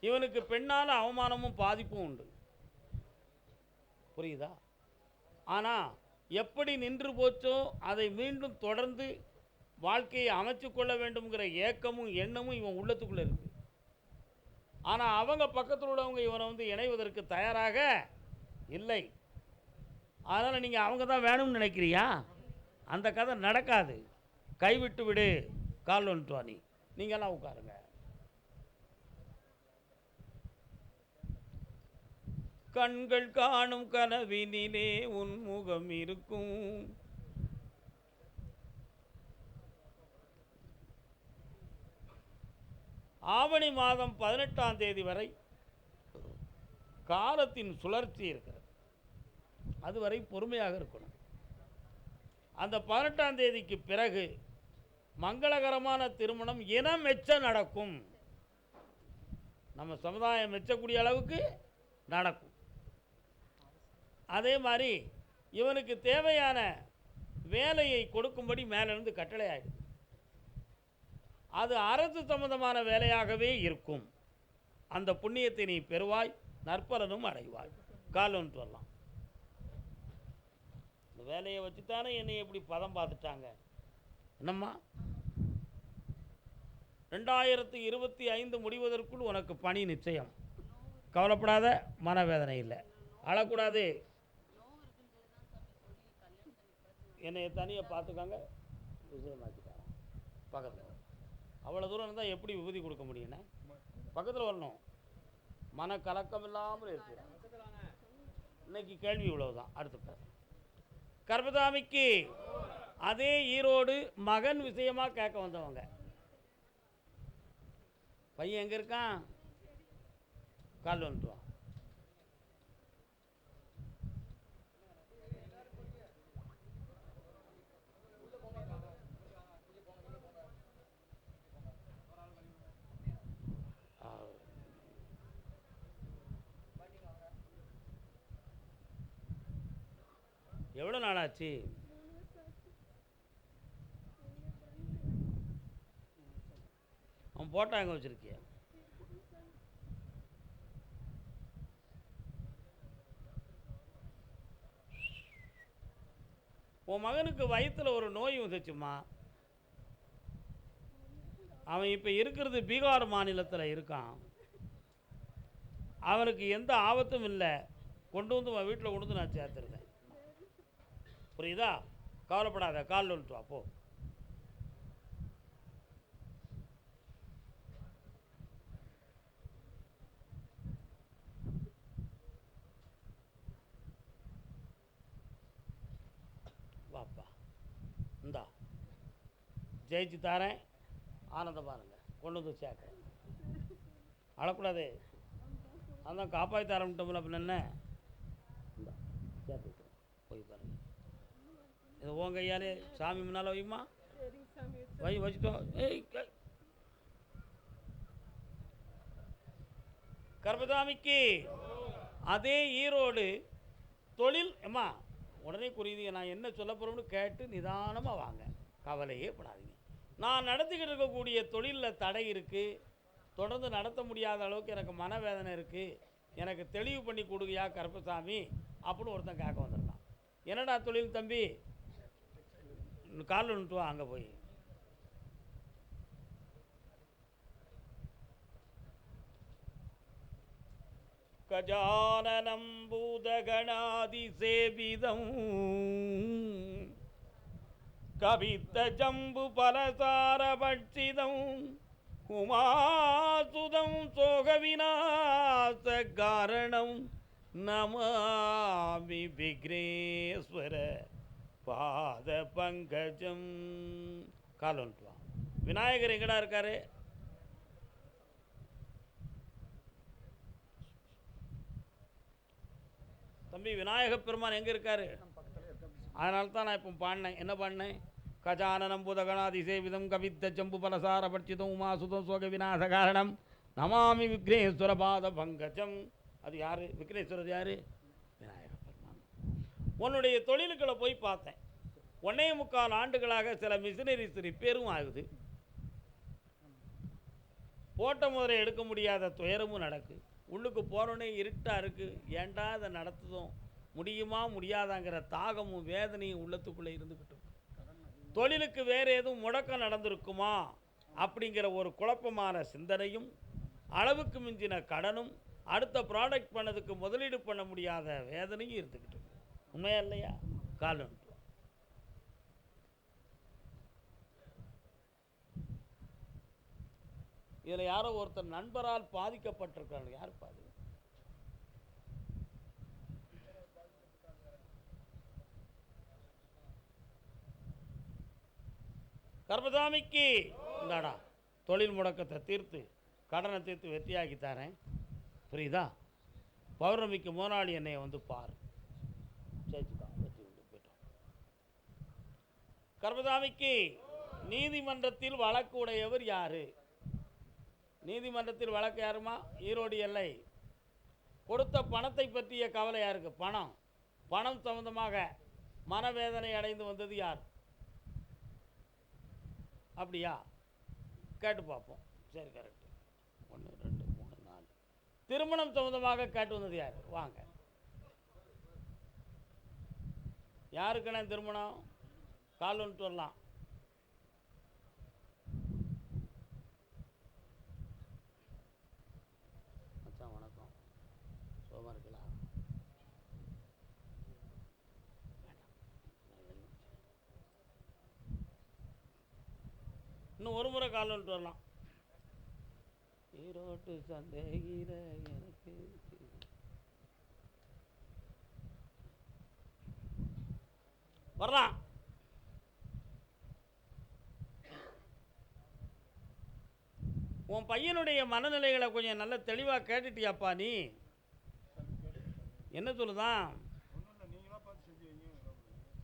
இவனுக்கு பெண்ணால் அவமானமும் பாதிப்பும் உண்டு. புரியுதா? ஆனால் எப்படி நின்று போச்சோ அதை மீண்டும் தொடர்ந்து வாழ்க்கையை அமைச்சு கொள்ள வேண்டும்ங்கிற ஏக்கமும் எண்ணமும் இவன் உள்ளத்துக்குள்ளே இருக்குது ஆனால் அவங்க பக்கத்தில் உள்ளவங்க இவனை வந்து இணைவதற்கு தயாராக இல்லை. அதனால் நீங்கள் அவங்க தான் வேணும்னு நினைக்கிறியா? அந்த கதை நடக்காது. கைவிட்டு விடு. கால் வந்துட்டு நீ. நீங்கள்லாம் உட்காருங்க. கண்கள் காணும் கனவினிலே உன்முகம் இருக்கும். ஆவணி மாதம் பதினெட்டாம் தேதி வரை காலத்தின் சுழற்சி இருக்கிறது. அதுவரை பொறுமையாக இருக்கணும். அந்த பதினெட்டாம் தேதிக்கு பிறகு மங்களகரமான திருமணம் இனம் மெச்ச நடக்கும். நம்ம சமுதாயம் மெச்சக்கூடிய அளவுக்கு நடக்கும். அதே மாதிரி இவனுக்கு தேவையான வேலையை கொடுக்கும்படி மேலேருந்து கட்டளை ஆகிடுது அது அரசு சம்பந்தமான வேலையாகவே இருக்கும். அந்த புண்ணியத்தை நீ பெறுவாய் நற்பலனும் அடைவாய். கால் வரலாம் இந்த வேலையை வச்சு தானே என்னை எப்படி பதம் பார்த்துட்டாங்க? என்னம்மா? ரெண்டாயிரத்து இருபத்தி ஐந்து முடிவதற்குள் உனக்கு பணி நிச்சயம். கவலைப்படாத மனவேதனை இல்லை. அழக்கூடாது. என்னை தனியாக பார்த்துக்காங்க விஷயமாக்கிட்டாங்க பக்கத்தில். அவ்வளோ தூரம் இருந்தால் எப்படி விபூதி கொடுக்க முடியுண்ணே பக்கத்தில் வரணும். மன கலக்கம் இல்லாமல் இருக்கிறான் இன்னைக்கு கேள்வி இவ்வளவுதான். அடுத்த கர்பதாமிக்கு அதே ஈரோடு மகன் விஷயமா கேட்க வந்தவங்க. பையன் எங்கே இருக்கான்? கால் வந்துட்டு வா ஆ. எவ்வளோ நாளாச்சு? அவன் போட்டோ அங்கே வச்சுருக்கிய? உன் மகனுக்கு வயித்துல ஒரு நோய் வந்துச்சுமா அவன் இப்போ இருக்கிறது பீகார் மாநிலத்தில் இருக்கான். அவனுக்கு எந்த ஆபத்தும் இல்லை. கொண்டு வந்து உன் வீட்டில் கொண்டு வந்து நான் சேர்த்துருந்தேன் புரியுதா? கவலைப்படாத கால் வந்துட்டு வா போ. வாப்பா. இந்தா. ஜெயிச்சு தாரேன். ஆனந்தம் பாருங்க. கொண்டு வந்து சேர்க்குறேன் அழக்கூடாது. அதான் காப்பாற்றி ஆரம்பிட்டோம்ல அப்படின்னு என்ன? இந்தா சேர்த்து போய் பாருங்க. இது உன் கையாலே சாமி முன்னால் வையுமா? வை வச்சுட்டோம் ஏய் கை- கர்மதாமிக்கு அதே ஈரோடு தொழில் அம்மா உடனே புரியுது நான் என்ன சொல்ல போகிறோம்னு கேட்டு நிதானமாக வாங்க. கவலையே படாதீங்க. நான் நடத்திக்கிட்டு இருக்கக்கூடிய தொழிலில் தடை இருக்குது தொடர்ந்து நடத்த முடியாத அளவுக்கு எனக்கு மனவேதனை இருக்குது எனக்கு தெளிவு பண்ணி கொடுங்கயா கருப்பசாமி அப்படின்னு ஒருத்தன் கேட்க வந்திருக்கான் என்னடா தொழில் தம்பி? காலில் நிட்டு அங்கே போய். கஜானனம் பூதகணாதி சேவிதம். கவித்த ஜம்பு பலசார பட்சிதம் உமாசுதம் சோக விநாச காரணம். நமாமி விக்னேஸ்வர. பாத பங்கஜம் கால் வந்துட்டுவான் விநாயகர் எங்கடா இருக்காரு? தம்பி விநாயக பெருமான் எங்கே இருக்காரு? அதனால தான் நான் இப்போ பாடினேன். என்ன பாடினேன்? கஜானனம் புதகணாதிசேவிதம் கவித்த சம்பு பலசார பட்சிதம் உமாசுதம் சோக விநாச காரணம். நமாமி விக்னேஸ்வர பாத பங்கஜம் அது யார்? விக்னேஸ்வரர் யார்? உன்னுடைய தொழிலுக்களை போய் பார்த்தேன். ஒன்னே முக்கால் ஆண்டுகளாக சில மிஷினரிஸ் ரிப்பேரும் ஆகுது. போட்ட முதலை எடுக்க முடியாத துயரமும் நடக்கு. உள்ளுக்கு போனோடனே இருட்டாக இருக்குது ஏண்டா இதை நடத்துதும்? முடியுமா முடியாதாங்கிற தாகமும் வேதனையும் உள்ளத்துக்குள்ளே இருந்துக்கிட்டு தொழிலுக்கு வேறு எதுவும் முடக்கம் நடந்திருக்குமா? அப்படிங்கிற ஒரு குழப்பமான சிந்தனையும் அளவுக்கு மிஞ்சின கடனும் அடுத்த ப்ராடக்ட் பண்ணதுக்கு முதலீடு பண்ண முடியாத வேதனையும் இருந்துக்கிட்டு உண்மையா இல்லையா? காலம் இதில் யாரோ ஒருத்தர் நண்பரால் பாதிக்கப்பட்டிருக்காங்க யார் பாதி? கர்மசாமிக்கு. இந்தாடா தொழில் முடக்கத்தை தீர்த்து கடனை தீர்த்து வெற்றியாக்கி தரேன். புரியுதா? பௌர்ணமிக்கு முதலாளி என்னை வந்து பாரு. சேர்த்துக்கா வெற்றி உண்டு போயிட்டோம். கர்மசாமிக்கு நீதிமன்றத்தில் வழக்கு உடையவர் யாரு? நீதிமன்றத்தில் வழக்கு யாருமா? ஈரோடு எல்லை. கொடுத்த பணத்தை பற்றிய கவலை யாருக்கு? பணம். பணம் சம்பந்தமாக மனவேதனை அடைந்து வந்தது யார்? அப்படியா? கேட்டு பார்ப்போம். சரி கரெக்ட் ஒன்று ரெண்டு மூணு நாலு. திருமணம் சம்மந்தமாக கேட்டு வந்தது யார்? வாங்க. யாருக்குண்ணே திருமணம் கால் வந்துட்டு வரலாம். மச்சான் வணக்கம். சுகமாக இருக்கலாம் இன்னும் ஒரு முறை கால் வந்துட்டு வரலாம். ஈரோட்டு சந்தேகிற எனக்கு வரலாம் உன் பையனுடைய மனநிலைகளை கொஞ்சம் நல்ல தெளிவாக கேட்டுட்டியாப்பா நீ? என்ன சொல்லுதான்?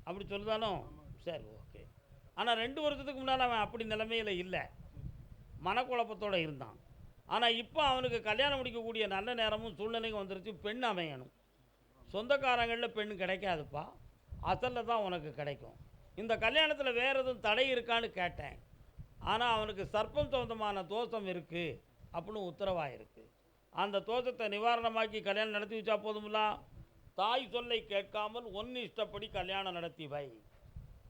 அப்படி சொல்லுதானோ சரி ஓகே. ஆனால் ரெண்டு வருஷத்துக்கு முன்னால் அவன் அப்படி நிலைமையில் இல்லை. மனக்குழப்பத்தோடு இருந்தான். ஆனால் இப்போ அவனுக்கு கல்யாணம் முடிக்கக்கூடிய நல்ல நேரமும் சூழ்நிலையும் வந்துருச்சு. பெண் அமையணும். சொந்தக்காரங்களில் பெண் கிடைக்காதுப்பா. அசலில் தான் உனக்கு கிடைக்கும். இந்த கல்யாணத்தில் வேறு எதுவும் தடை இருக்கான்னு கேட்டேன். ஆனால் அவனுக்கு சர்ப்பம் சொந்தமான தோஷம் இருக்குது அப்படின்னு உத்தரவாக இருக்குது அந்த தோஷத்தை நிவாரணமாக்கி கல்யாணம் நடத்தி வச்சா போதுமில்ல தாய் சொல்லை கேட்காமல் ஒன்று இஷ்டப்படி கல்யாணம் நடத்தி வை.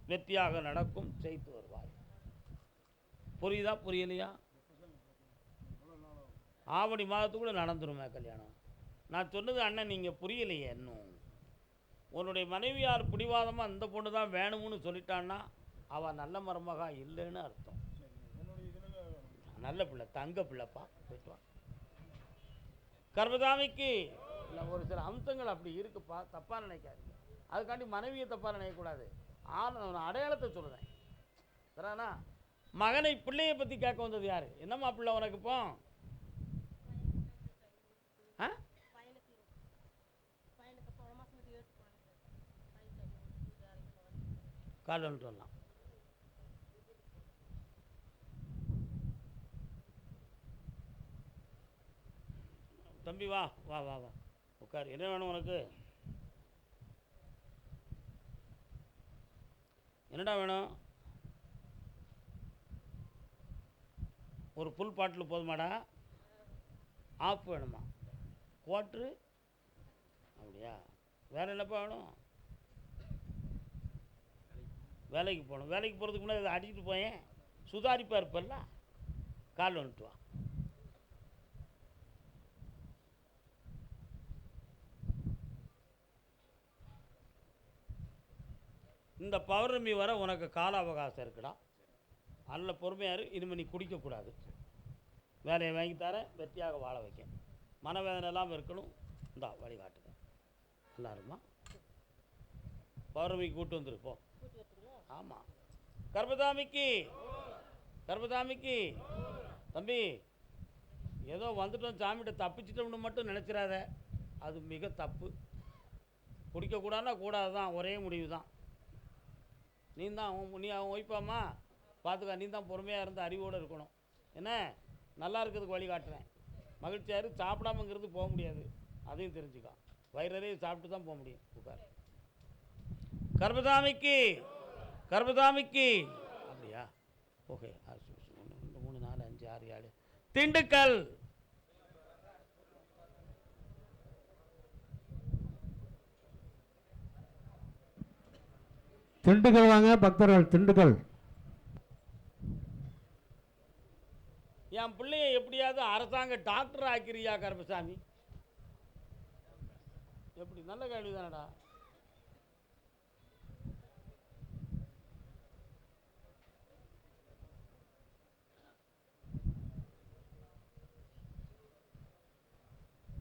வெற்றியாக நடக்கும் செய்து வருவாய். புரியுதா புரியலையா? ஆவணி மாதத்துக்குள்ளே நடந்துருமே கல்யாணம். நான் சொன்னது அண்ணன் நீங்கள் புரியலையே இன்னும். உன்னுடைய மனைவியார் பிடிவாதமாக அந்த பொண்ணு தான் வேணும்னு சொல்லிட்டான்னா அவள் நல்ல மருமகா இல்லைன்னு அர்த்தம். நல்ல பிள்ளை தங்க பிள்ளைப்பா போயிட்டு கர்மதாமிக்கு இல்லை ஒரு சில அம்சங்கள் அப்படி இருக்குப்பா தப்பாக நினைக்காது அதுக்காண்டி மனைவியை தப்பாக நினைக்கக்கூடாது. ஆள் நான் அடையாளத்தை சொல்லுறேன் சரிண்ணா மகனை பிள்ளையை பற்றி கேட்க வந்தது யார்? என்னம்மா பிள்ளை உனக்கு இப்போ ஆ பையனுக்கு பையனுக்கு போன மாதம் ஏற்று போனேன் பையன் வேலைக்கு போகிறேன் சொல்லலாம் வந்துட்டு வரலாம் தம்பி வா வா வா வா. உட்கார். என்ன வேணும் உனக்கு? என்னடா வேணும்? ஒரு புல் பாட்டில் போதுமாடா. ஆஃப் வேணுமா? குவாட்ரு அப்படியா? வேறு என்னப்பா வேணும்? வேலைக்கு போகணும். வேலைக்கு போகிறதுக்கு முன்னாடி இதை அடிச்சுட்டு போயேன். சுதாரிப்பாக இருப்பல்ல? கால் வந்துட்டு வா. இந்த பௌர்ணமி வர உனக்கு கால அவகாசம் இருக்குடா. நல்ல பொறுமையாரு இனிமேல் நீ குடிக்கக்கூடாது. வேலையை வாங்கி தரேன் வெற்றியாக வாழ வைக்க மனவேதனை இல்லாமல் இருக்கணும். இந்தா வழிகாட்டுங்க எல்லாருமா? பௌர்ணமிக்கு கூட்டு வந்துருப்போம் ஆமாம் கர்பதாமிக்கு கர்பதாமிக்கு தம்பி ஏதோ வந்துட்டோம் சாமிகிட்ட தப்பிச்சிட்டோம்னு மட்டும் நினச்சிடாத அது மிக தப்பு. குடிக்கக்கூடாதுன்னா கூடாது தான் ஒரே முடிவு தான் நீ தான் உன் நீ அவன் ஒய்ப்பாம்மா பார்த்துக்க நீ தான் பொறுமையாக இருந்து அறிவோடு இருக்கணும். என்ன? நல்லா இருக்கிறதுக்கு வழி காட்டுறேன். மகிழ்ச்சியாக சாப்பிடாமங்கிறது போக முடியாது. அதையும் தெரிஞ்சுக்கோ. வயிறறையும் சாப்பிட்டு தான் போக முடியும். உட்கார். கர்பதாமிக்கு கர்மதாமிக்கு அப்படியா? ஓகே ஒன்று மூணு நாலு அஞ்சு ஆறு ஏழு. திண்டுக்கல். திண்டுக்கல் வாங்க பக்தர்கள் திண்டுக்கல். என் பிள்ளைய எப்படியாவது அரசாங்க டாக்டர் ஆக்கிறியா கருப்பசாமி? எப்படி நல்ல கேள்வி தானடா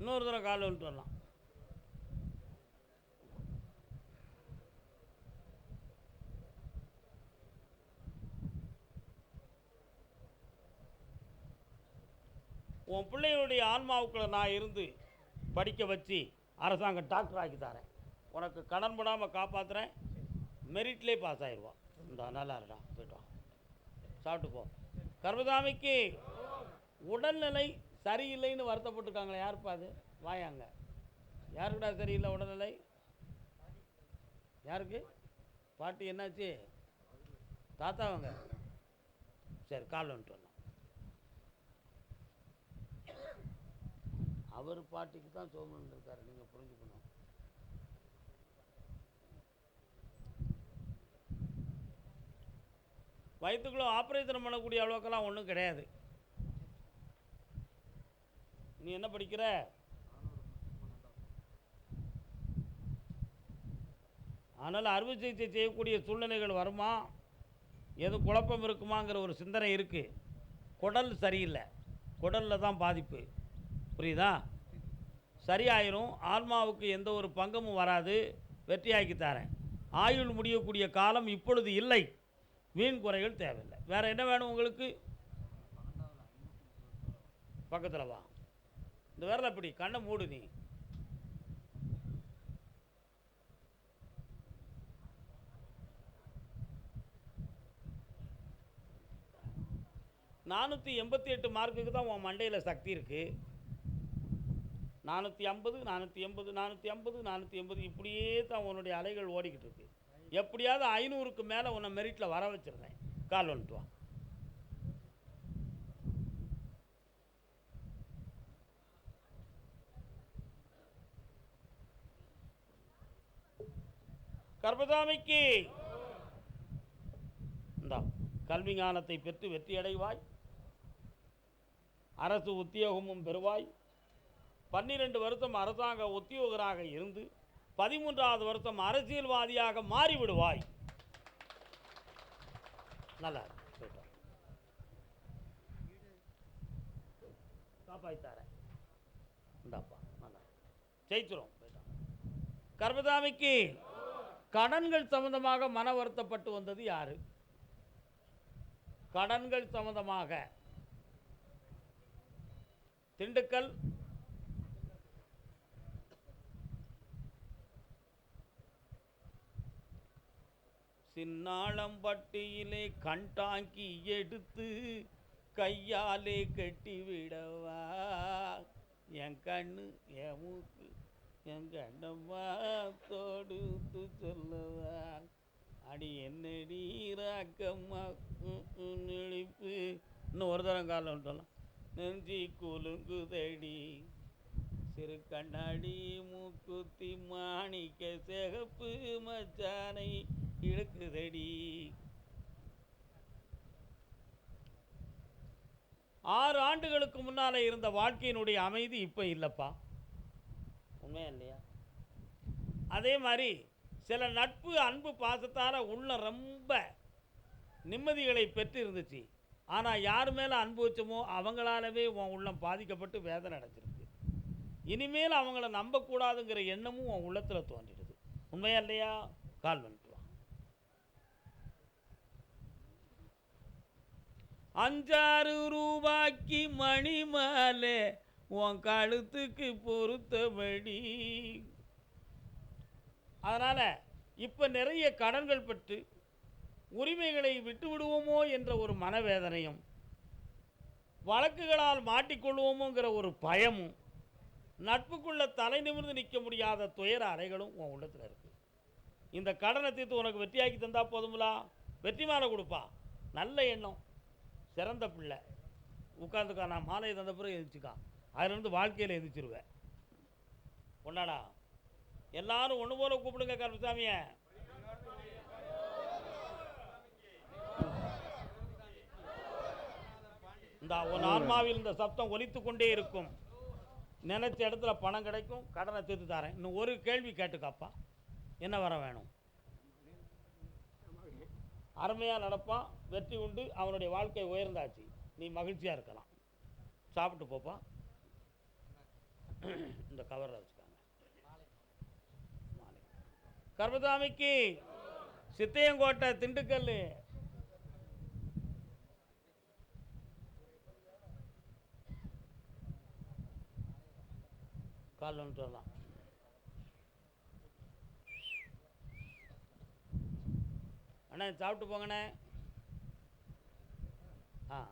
இன்னொரு தடவை கால் வந்துட்டு வரலாம். உன் பிள்ளையினுடைய ஆன்மாவுக்குள்ள நான் இருந்து படிக்க வச்சு அரசாங்கம் டாக்டர் ஆக்கி தரேன். உனக்கு கடன் படாமல் காப்பாற்றுறேன் மெரிட்லேயே பாஸ் ஆயிடுவான் இந்த நல்லா இருடா போய்ட்டு வா. சாப்பிட்டு போ. கர்மதாமிக்கு உடல்நிலை சரியில்லைன்னு வருத்தப்பட்டுருக்காங்களே யாருப்பா அது? வாயாங்க. யாருக்குடா சரியில்லை உடல்நிலை? யாருக்கு? பாட்டி என்னாச்சு? தாத்தாவங்க. சரி கால் வந்துட்டு வரலாம் அவர் பாட்டிக்கு தான் சோமன் இருக்காரு நீங்கள் புரிஞ்சுக்கணும். வயிற்றுக்குள்ளே ஆப்ரேஷன் பண்ணக்கூடிய அளவுக்கெல்லாம் ஒன்றும் கிடையாது. நீ என்ன படிக்கிற? ஆனால் அறுவை சிகிச்சை செய்யக்கூடிய சூழ்நிலைகள் வருமா? எது குழப்பம் இருக்குமாங்கிற ஒரு சிந்தனை இருக்குது குடல் சரியில்லை. குடலில் தான் பாதிப்பு. புரியுதா? சரியாயிரும். ஆன்மாவுக்கு எந்த ஒரு பங்கமும் வராது. வெற்றியாக்கி தரேன். ஆயுள் முடியக்கூடிய காலம் இப்பொழுது இல்லை. வீண் குறைகள் தேவையில்லை. வேறு என்ன வேணும் உங்களுக்கு? பக்கத்தில் வா. இந்த விரலை எப்படி கண்ணை மூடு நீ. நானூற்றி எண்பத்தி எட்டு மார்க்குக்கு தான் உன் மண்டையில் சக்தி இருக்குது நானூற்றி ஐம்பது நானூற்றி எண்பது நானூற்றி ஐம்பது நானூற்றி எண்பது இப்படியே தான் உன்னுடைய அலைகள் ஓடிக்கிட்டு இருக்கு. எப்படியாவது ஐநூறுக்கு மேலே உன்னை மெரிட்டில் வர வச்சிருந்தேன் கால் வந்துட்டு வா. கர்பதாமிக்கு இந்தா கல்வி ஞானத்தை பெற்று வெற்றியடைவாய் அரசு உத்தியோகமும் பெறுவாய். பன்னிரெண்டு வருஷம் அரசாங்க உத்தியோகராக இருந்து பதிமூன்றாவது வருஷம் அரசியல்வாதியாக மாறிவிடுவாய். நல்லா இருக்கு. இந்தாப்பா நல்லா ஜெயிச்சிரும். கர்பதாமிக்கு கடன்கள் சம்பந்தமாக மன வருத்தப்பட்டு வந்தது யார்? கடன்கள் சம்பந்தமாக. திண்டுக்கல். சின்னாளம்பட்டியிலே கண்டாங்கி எடுத்து கையாலே கட்டி விடவா? என் கண்ணு என் மூக்கு. என் கண்டம்மா தொடுத்து சொல்லுவான் அடி என்னடி ராக்கம்மா நெளிப்பு இன்னும் ஒரு தரம் காலம் சொல்லலாம். நெஞ்சி குலுங்குதடி சிறு கண்ணாடி மூக்குத்தி மாணிக்க சிகப்பு மச்சானை இழுக்குதடி. ஆறு ஆண்டுகளுக்கு முன்னால் இருந்த வாழ்க்கையினுடைய அமைதி இப்போ இல்லைப்பா. உண்மையா இல்லையா? அதே மாதிரி சில நட்பு அன்பு பாசத்தால் உள்ள ரொம்ப நிம்மதிகளை பெற்று இருந்துச்சு ஆனால் யார் மேலே அன்பு வச்சோமோ அவங்களாலவே உன் உள்ளம் பாதிக்கப்பட்டு வேதனை அடைஞ்சிருக்கு இனிமேல் அவங்கள நம்பக்கூடாதுங்கிற எண்ணமும் உன் உள்ளத்தில் தோன்றிடுது. உண்மையா இல்லையா? கால் வந்துட்டு அஞ்சாறு ரூபாய்க்கு மணிமலை உன் கழுத்துக்கு பொறுத்தபடி அதனால் இப்போ நிறைய கடன்கள் பெற்று உரிமைகளை விட்டு விடுவோமோ என்ற ஒரு மனவேதனையும் வழக்குகளால் மாட்டிக்கொள்வோமோங்கிற ஒரு பயமும் நட்புக்குள்ள தலை நிமிர்ந்து நிற்க முடியாத துயர அறைகளும் உன் உள்ளத்தில் இருக்குது இந்த கடனை தீர்த்து உனக்கு வெற்றியாக்கி தந்தால் போதுங்களா வெற்றி மாலை கொடுப்பா. நல்ல எண்ணம். சிறந்த பிள்ளை. உட்காந்துக்கா நான் மாலையை தந்த பிறகு எந்திரிச்சுக்கா அதுலேருந்து வாழ்க்கையில் எந்திரிச்சிருவேன் கொண்டாடா எல்லாரும் ஒன்று போல கூப்பிடுங்க கருப்பசாமியை. இந்த உன் ஆன்மாவில் இந்த சப்தம் ஒலித்து கொண்டே இருக்கும். நினைச்ச இடத்துல பணம் கிடைக்கும் கடனை தீர்த்து தரேன். இன்னும் ஒரு கேள்வி கேட்டுக்காப்பா. என்ன வர வேணும்? அருமையாக நடப்பான் வெற்றி உண்டு அவனுடைய வாழ்க்கை உயர்ந்தாச்சு. நீ மகிழ்ச்சியாக இருக்கலாம். சாப்பிட்டு போப்பா. இந்த கவரில் வச்சுக்காங்க. மாலை. சித்தையங்கோட்டை திண்டுக்கல். கால் வந்துட்டு வரலாம். அண்ணா சாப்பிட்டு போங்கண்ணே. ஆ.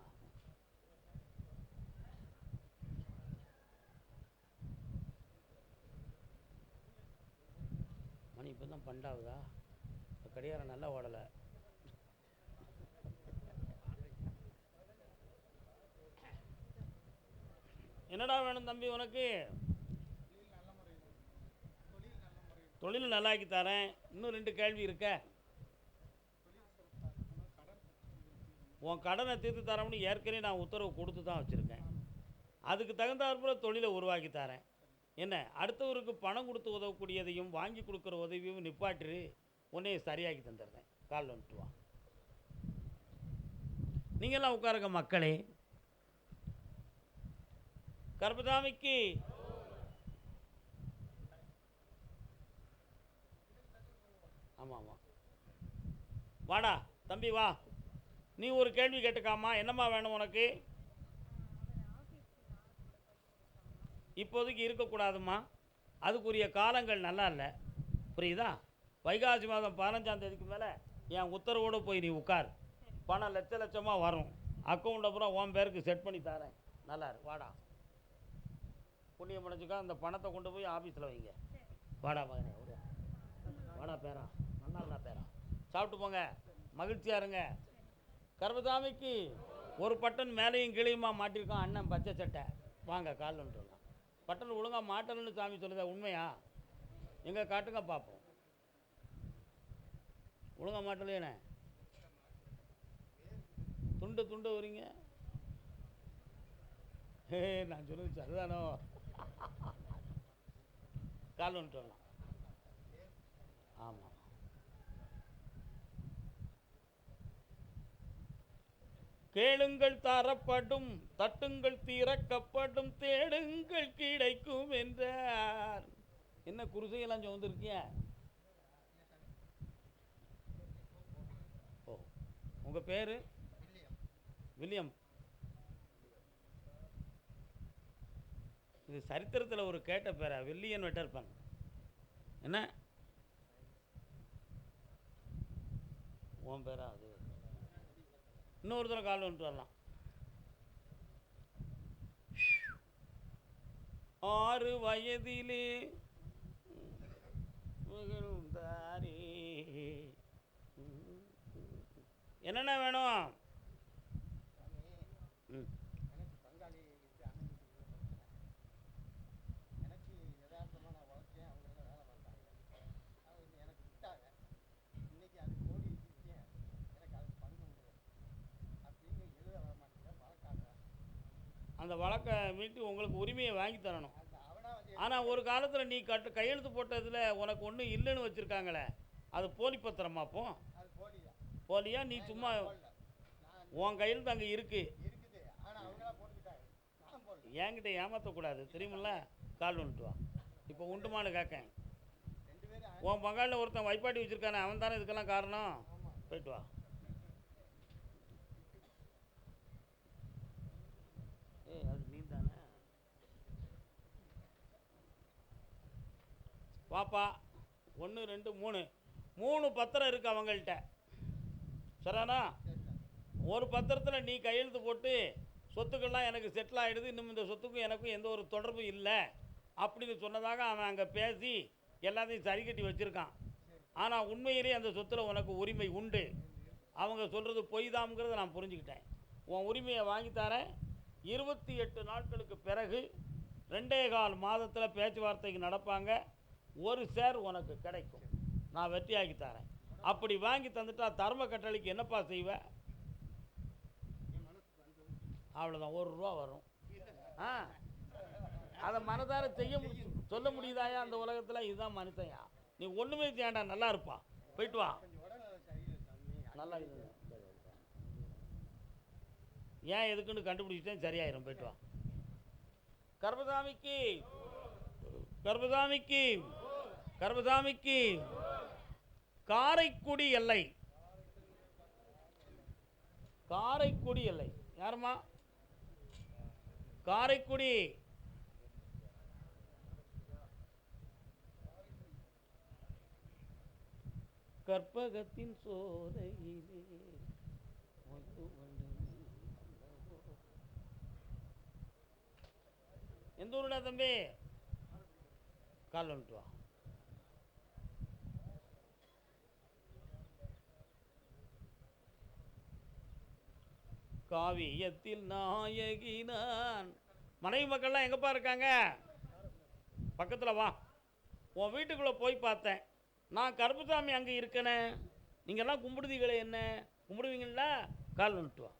மணி இப்போ கடிகாரம் நல்லா ஓடலை. என்னடா வேணும் தம்பி உனக்கு? தொழில் நல்லாக்கி தரேன். இன்னும் ரெண்டு கேள்வி இருக்க. உன் கடனை தீர்த்து தரோம்னு ஏற்கனவே நான் உத்தரவு கொடுத்து தான் வச்சுருக்கேன். அதுக்கு தகுந்தாற்போல தொழிலை உருவாக்கி தரேன். என்ன அடுத்தவருக்கு பணம் கொடுத்து உதவக்கூடியதையும் வாங்கி கொடுக்குற உதவியும் நிப்பாட்டிரு உன்னைய சரியாக்கி தந்துடுறேன். கால் வந்துட்டு வா. நீங்கள்லாம் உட்காருங்க மக்களே. கர்பதாமிக்கு ஆமாம் ஆமாம் வாடா தம்பி வா. நீ ஒரு கேள்வி கேட்டுக்காமா என்னம்மா வேணும் உனக்கு? இப்போதைக்கு இருக்கக்கூடாதும்மா. அதுக்குரிய காலங்கள் நல்லா இல்லை. புரியுதா? வைகாசி மாதம் பதினஞ்சாம் தேதிக்கு மேலே என் உத்தரவோடு போய் நீ உட்கார். பணம் லட்ச லட்சமாக வரும். அக்கௌண்ட் அப்புறம் உன் பேருக்கு செட் பண்ணி தரேன். நல்லா இரு வாடா. புண்ணியம் முடிஞ்சுக்கா அந்த பணத்தை கொண்டு போய் ஆஃபீஸில் வைங்க. வாடா மகனே ஒரு வாடா பேரா நல்லா இருந்தா பேரா. சாப்பிட்டு போங்க மகிழ்ச்சியாக இருங்க. கர்பதாமிக்கு ஒரு பட்டன் மேலேயும் கீழேயுமா மாட்டியிருக்கான் அண்ணன் பச்சை சட்டை. வாங்க காலில் சொல்லலாம் பட்டன் ஒழுங்காக மாட்டணும்னு சாமி சொல்லுதா உண்மையா? எங்கே காட்டுங்க பார்ப்போம் ஒழுங்காக மாட்டலையேண்ணே துண்டு துண்டு வரீங்க ஹே நான் சொல்லுது சரிதானோ? கால் வந்துட்டு வரலாம் ஆமாம் கேளுங்கள் தரப்படும் தட்டுங்கள் திறக்கப்படும் தேடுங்கள் கிடைக்கும் என்றார். என்ன குருசையெல்லாம் சுமந்துருக்கிய? ஓ உங்கள் பேர்? வில்லியம். இது சரித்திரத்தில் ஒரு கேட்ட பேரா வில்லியன் வெட்டர்பன் என்ன? உன் பேரா அது? இன்னொருத்தர கால் வந்துட்டு வரலாம் ஆறு வயதிலே மகிழ்ந்தாரே. என்னென்ன வேணும் ம் எனக்கு பங்காளி இது அண்ணன் எனக்கு யதார்த்தமாக நான் வளர்த்தேன் அவங்க எல்லாம் வேலை பார்த்தாங்க அவங்க எனக்கு விட்டாங்க இன்னைக்கு அது கோடி விற்கேன் எனக்கு அது பங்கு உண்டு அப்படின்னு எழுத வர மாட்டேங்க வழக்காடுறேன் அந்த வழக்கை மீட்டு உங்களுக்கு உரிமையை வாங்கி தரணும். ஆனால் ஒரு காலத்தில் நீ கட்டு கையெழுத்து போட்டதில் உனக்கு ஒன்றும் இல்லைன்னு வச்சுருக்காங்களே அது போலி பத்திரமா அப்போ? போலியா? நீ சும்மா உன் கையெழுத்து அங்கே இருக்குது என்கிட்ட ஏமாற்றக்கூடாது தெரியுமில்ல? கால் வந்துட்டு வா. இப்போ உண்டுமான்னு கேட்கேன் உன் பங்காளில் ஒருத்தன் வைப்பாட்டி வச்சுருக்கானே அவன் தானே இதுக்கெல்லாம் காரணம்? போயிட்டு வா ஏய் அது நீ தானே வாப்பா ஒன்று ரெண்டு மூணு. மூணு பத்திரம் இருக்கு அவங்கள்ட்ட. சரிண்ணா ஒரு பத்திரத்தில் நீ கையெழுத்து போட்டு சொத்துக்கள்லாம் எனக்கு செட்டில் ஆகிடுது இன்னும் இந்த சொத்துக்கும் எனக்கும் எந்த ஒரு தொடர்பும் இல்லை. அப்படின்னு சொன்னதாக அவன் அங்கே பேசி எல்லாத்தையும் சரி கட்டி வச்சுருக்கான். ஆனால் உண்மையிலேயே அந்த சொத்தில் உனக்கு உரிமை உண்டு. அவங்க சொல்கிறது பொய் தாம்ங்கிறத நான் புரிஞ்சுக்கிட்டேன். உன் உரிமையை வாங்கித்தரேன் இருபத்தி எட்டு நாட்களுக்கு பிறகு ரெண்டே கால் மாதத்தில் பேச்சுவார்த்தைக்கு நடப்பாங்க. ஒரு சேர் உனக்கு கிடைக்கும். நான் வெற்றியாக்கி தரேன். அப்படி வாங்கி தந்துட்டா தர்ம கட்டளைக்கு என்னப்பா செய்வ? அவ்வளோதான் ஒரு ரூபா வரும். ஆ? அதை மனதார செய்ய முடியும் சொல்ல முடியுதாயா அந்த உலகத்தில்? இதுதான் மனுஷன்யா. நீ ஒன்றுமே தேண்டா நல்லா இருப்பா. போயிட்டு வா. நல்லா இருக்கு ஏன் எதுக்குன்னு கண்டுபிடிச்சிட்டேன். சரியாயிரும். போயிட்டு வா. கர்பசாமிக்கு கர்பசாமிக்கு கர்பசாமிக்கு காரைக்குடி எல்லை. காரைக்குடி எல்லை. யாரும்மா? காரைக்குடி. கற்பகத்தின் சோலையிலே எந்த ஊருடா தம்பி? கால் வந்துட்டு வா. காவியத்தில் நாயகினான். மனைவி மக்கள்லாம் எங்கப்பா இருக்காங்க? பக்கத்தில் வா. உன் வீட்டுக்குள்ளே போய் பார்த்தேன். நான் கருப்புசாமி அங்கே இருக்கனே. நீங்கள்லாம் கும்பிடுதீங்களே என்ன? கும்பிடுவீங்களா? கால் வந்துட்டு வா.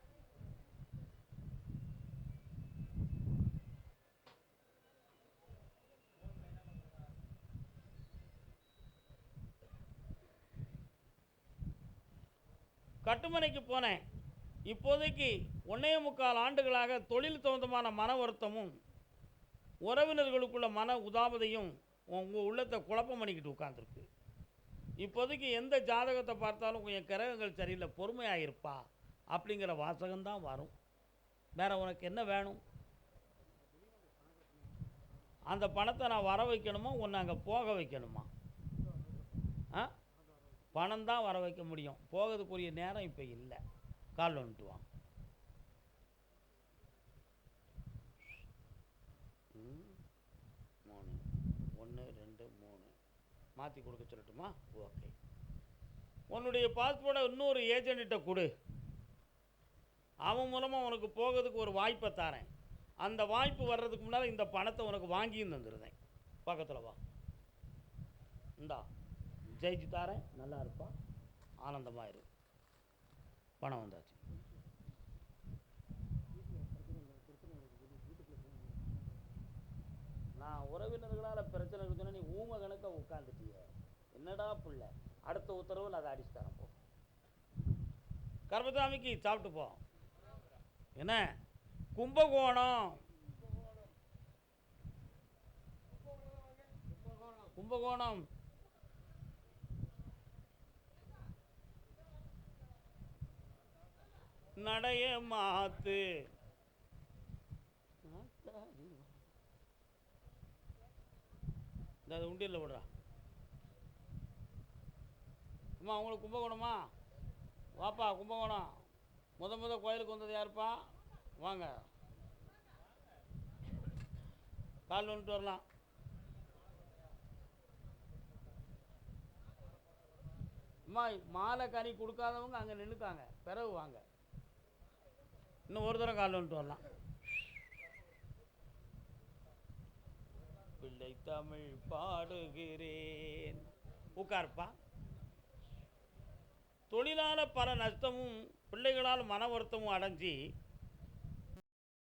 கட்டுமனைக்கு போனேன். இப்போதைக்கு ஒன்றே முக்கால் ஆண்டுகளாக தொழில் சம்பந்தமான மன வருத்தமும் உறவினர்களுக்குள்ள மன உதாபதையும் உங்கள் உள்ளத்தை குழப்பம் பண்ணிக்கிட்டு உட்காந்துருக்கு இப்போதைக்கு எந்த ஜாதகத்தை பார்த்தாலும் கொஞ்சம் கிரகங்கள் சரியில்லை பொறுமையாக இருப்பா அப்படிங்கிற வாசகம்தான் வரும். வேறு உனக்கு என்ன வேணும்? அந்த பணத்தை நான் வர வைக்கணுமா? உன்னை அங்கே போக வைக்கணுமா? ஆ? பணம் தான் வர வைக்க முடியும். போகிறதுக்குரிய நேரம் இப்போ இல்லை. காலில் வந்துட்டுவான் மூணு ஒன்று ரெண்டு மூணு. மாற்றி கொடுக்க சொல்லட்டுமா? ஓகே. உன்னுடைய பாஸ்போர்ட்டை இன்னொரு ஏஜென்ட்ட கொடு. அவன் மூலமாக உனக்கு போகிறதுக்கு ஒரு வாய்ப்பை தரேன். அந்த வாய்ப்பு வர்றதுக்கு முன்னால் இந்த பணத்தை உனக்கு வாங்கியும் தந்துருந்தேன் பக்கத்தில் வா. இந்தா. ஜெயிச்சு தாரேன். நல்லா இருப்பான் ஆனந்தமாக இரு. பணம் வந்தாச்சு. நான் உறவினர்களால் பிரச்சனை இருக்குன்னு நீ ஊம கணக்க உட்காந்துட்டிய என்னடா புள்ள? அடுத்த உத்தரவில் அதை அடிச்சு தரேன் போ. கர்மசாமிக்கு சாப்பிட்டு போ. என்ன? கும்பகோணம். கும்பகோணம். நடைய மாத்து. ஆத்தாடி இந்த அது உண்டியல்ல விடுறா அம்மா உங்களுக்கு கும்பகோணமா? வாப்பா கும்பகோணம். முத முத கோயிலுக்கு வந்தது யாருப்பா? வாங்க. கால் வந்துட்டு வரலாம். அம்மா மாலை கனி கொடுக்காதவங்க அங்கே நின்றுக்காங்க பிறகு வாங்க. இன்னும் ஒரு தடவை கால் வந்துட்டு வரலாம். பிள்ளை தமிழ் பாடுகிறேன். உட்கார்ப்பா. தொழிலால பல நஷ்டமும் பிள்ளைகளால் மன வருத்தமும் அடைஞ்சி